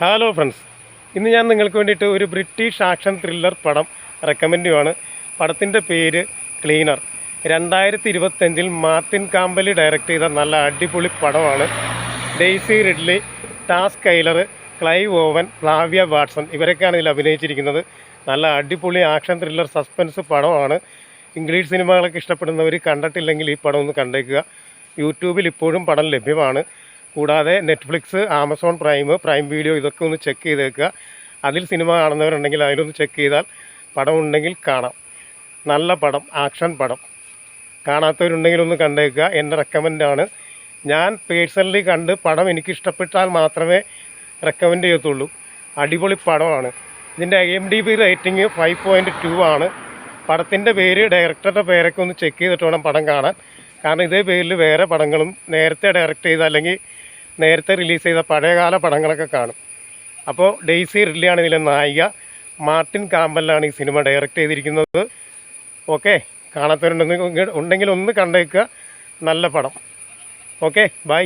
Hello friends ഇന്ന് ഞാൻ നിങ്ങൾക്ക് വേണ്ടിയിട്ട് ഒരു ബ്രിട്ടീഷ് ആക്ഷൻ ത്രില്ലർ പടം റെക്കമെൻഡ് ചെയ്യുവാണ്. പടത്തിന്റെ പേര് ക്ലീനർ രണ്ടായിരത്തി ഇരുപത്തഞ്ചിൽ മാർട്ടിൻ കാമ്പലി ഡയറക്റ്റ് ചെയ്ത നല്ല അടിപൊളി പടമാണ്. Daisy Ridley Taz Skylar Clive Owen Flavia Watson ഇവരൊക്കെയാണ് ഇതിൽ അഭിനയിച്ചിരിക്കുന്നത്. നല്ല അടിപൊളി ആക്ഷൻ ത്രില്ലർ സസ്പെൻസ് പടമാണ്. ഇംഗ്ലീഷ് സിനിമകളൊക്കെ ഇഷ്ടപ്പെടുന്നവർ കണ്ടിട്ടില്ലെങ്കിൽ ഈ പടം ഒന്ന് കണ്ടേക്കുക. യൂട്യൂബിൽ ഇപ്പോഴും പടം ലഭ്യമാണ്. കൂടാതെ Netflix Amazon Prime Prime video ഇതൊക്കെ ഒന്ന് ചെക്ക് ചെയ്തേക്കുക. അതിൽ സിനിമ കാണുന്നവരുണ്ടെങ്കിൽ അതിലൊന്ന് ചെക്ക് ചെയ്താൽ പടം ഉണ്ടെങ്കിൽ കാണാം. നല്ല പടം ആക്ഷൻ പടം. കാണാത്തവരുണ്ടെങ്കിൽ ഒന്ന് കണ്ടേക്കുക. എന്റെ റെക്കമെൻഡാണ് ഞാൻ പേഴ്സണലി കണ്ട് പടം എനിക്കിഷ്ടപ്പെട്ടാൽ മാത്രമേ റെക്കമെൻഡ് ചെയ്യത്തുള്ളൂ. അടിപൊളി പടമാണ്. ഇതിന്റെ I M D B rating five point two ആണ്. പടത്തിന്റെ പേര് ഡയറക്ടറുടെ പേരൊക്കെ ഒന്ന് ചെക്ക് ചെയ്തിട്ട് വേണം പടം കാണാൻ. കാരണം ഇതേ പേരിൽ വേറെ പടങ്ങളും നേരത്തെ ഡയറക്റ്റ് ചെയ്ത അല്ലെങ്കിൽ നേരത്തെ റിലീസ് ചെയ്ത പഴയകാല പടങ്ങളൊക്കെ കാണും. അപ്പോൾ ഡെയ്സി റില്ലിയാണ് ഇതിലെ നായിക. മാർട്ടിൻ കാമ്പലിലാണ് ഈ സിനിമ ഡയറക്റ്റ് ചെയ്തിരിക്കുന്നത്. ഓക്കെ കാണാത്തവരുണ്ടെങ്കിൽ ഉണ്ടെങ്കിൽ ഒന്ന് കണ്ടേക്കുക. നല്ല പടം. Okay bye.